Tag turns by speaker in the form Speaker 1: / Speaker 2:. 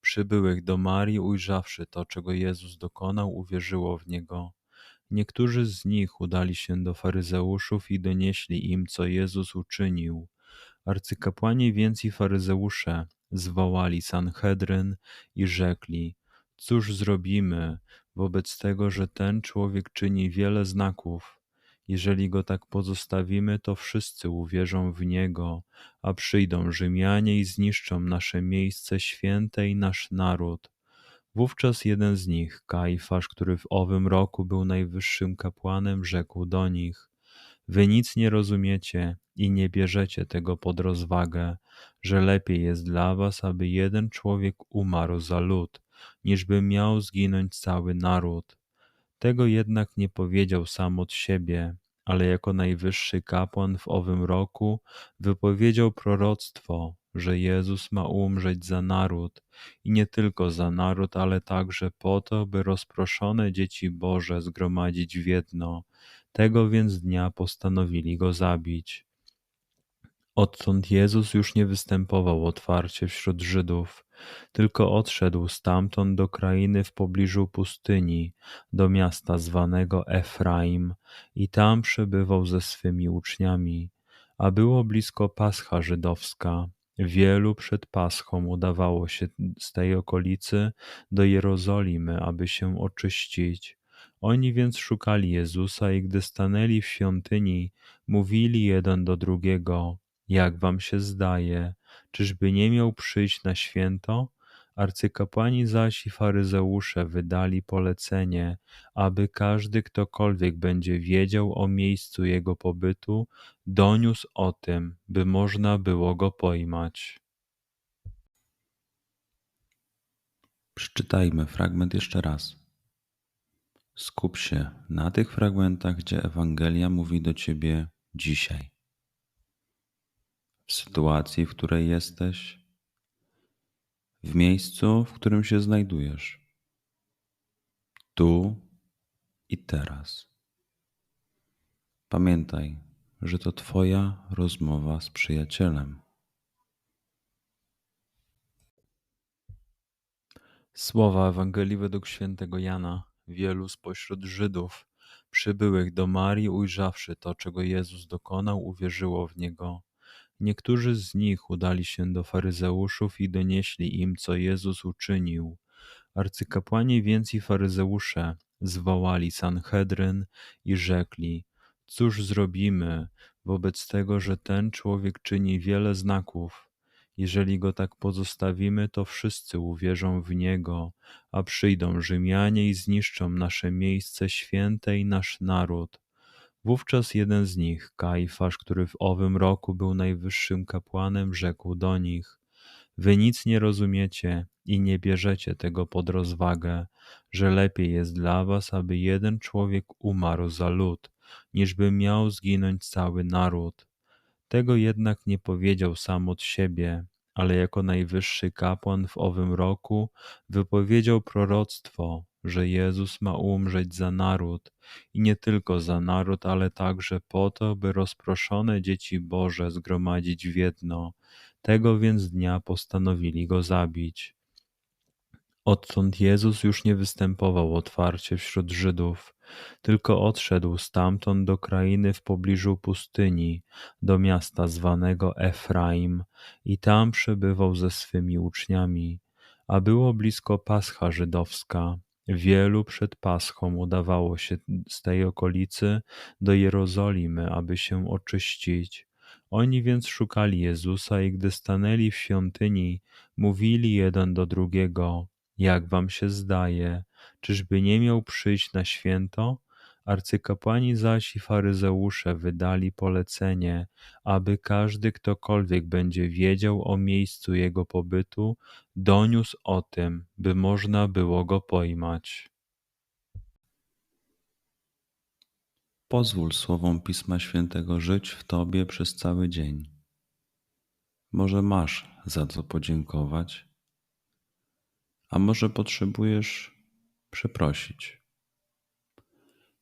Speaker 1: przybyłych do Marii, ujrzawszy to, czego Jezus dokonał, uwierzyło w Niego. Niektórzy z nich udali się do faryzeuszów i donieśli im, co Jezus uczynił. Arcykapłani więc i faryzeusze zwołali Sanhedryn i rzekli: Cóż zrobimy wobec tego, że ten człowiek czyni wiele znaków? Jeżeli go tak pozostawimy, to wszyscy uwierzą w niego, a przyjdą Rzymianie i zniszczą nasze miejsce święte i nasz naród. Wówczas jeden z nich, Kajfasz, który w owym roku był najwyższym kapłanem, rzekł do nich: Wy nic nie rozumiecie i nie bierzecie tego pod rozwagę, że lepiej jest dla was, aby jeden człowiek umarł za lud, niżby miał zginąć cały naród. Tego jednak nie powiedział sam od siebie, ale jako najwyższy kapłan w owym roku wypowiedział proroctwo, że Jezus ma umrzeć za naród i nie tylko za naród, ale także po to, by rozproszone dzieci Boże zgromadzić w jedno. Tego więc dnia postanowili go zabić. Odtąd Jezus już nie występował otwarcie wśród Żydów, tylko odszedł stamtąd do krainy w pobliżu pustyni, do miasta zwanego Efraim, i tam przebywał ze swymi uczniami. A było blisko Pascha żydowska. Wielu przed Paschą udawało się z tej okolicy do Jerozolimy, aby się oczyścić. Oni więc szukali Jezusa i gdy stanęli w świątyni, mówili jeden do drugiego: jak wam się zdaje, czyżby nie miał przyjść na święto? Arcykapłani zaś i faryzeusze wydali polecenie, aby każdy, ktokolwiek będzie wiedział o miejscu jego pobytu, doniósł o tym, by można było go pojmać.
Speaker 2: Przeczytajmy fragment jeszcze raz. Skup się na tych fragmentach, gdzie Ewangelia mówi do ciebie dzisiaj w sytuacji, w której jesteś, w miejscu, w którym się znajdujesz, tu i teraz. Pamiętaj, że to Twoja rozmowa z przyjacielem.
Speaker 1: Słowa Ewangelii według świętego Jana. Wielu spośród Żydów przybyłych do Marii, ujrzawszy to, czego Jezus dokonał, uwierzyło w Niego. Niektórzy z nich udali się do faryzeuszów i donieśli im, co Jezus uczynił. Arcykapłani więc i faryzeusze zwołali Sanhedryn i rzekli: Cóż zrobimy wobec tego, że ten człowiek czyni wiele znaków? Jeżeli go tak pozostawimy, to wszyscy uwierzą w niego, a przyjdą Rzymianie i zniszczą nasze miejsce święte i nasz naród. Wówczas jeden z nich, Kajfasz, który w owym roku był najwyższym kapłanem, rzekł do nich: Wy nic nie rozumiecie i nie bierzecie tego pod rozwagę, że lepiej jest dla was, aby jeden człowiek umarł za lud, niżby miał zginąć cały naród. Tego jednak nie powiedział sam od siebie, ale jako najwyższy kapłan w owym roku wypowiedział proroctwo, że Jezus ma umrzeć za naród i nie tylko za naród, ale także po to, by rozproszone dzieci Boże zgromadzić w jedno. Tego więc dnia postanowili go zabić. Odtąd Jezus już nie występował otwarcie wśród Żydów, tylko odszedł stamtąd do krainy w pobliżu pustyni, do miasta zwanego Efraim, i tam przebywał ze swymi uczniami. A było blisko Pascha żydowska. Wielu przed Paschą udawało się z tej okolicy do Jerozolimy, aby się oczyścić. Oni więc szukali Jezusa i gdy stanęli w świątyni, mówili jeden do drugiego: Jak wam się zdaje, czyżby nie miał przyjść na święto? Arcykapłani zaś i faryzeusze wydali polecenie, aby każdy, ktokolwiek będzie wiedział o miejscu jego pobytu, doniósł o tym, by można było go pojmać.
Speaker 2: Pozwól słowom Pisma Świętego żyć w Tobie przez cały dzień. Może masz za co podziękować, a może potrzebujesz przeprosić.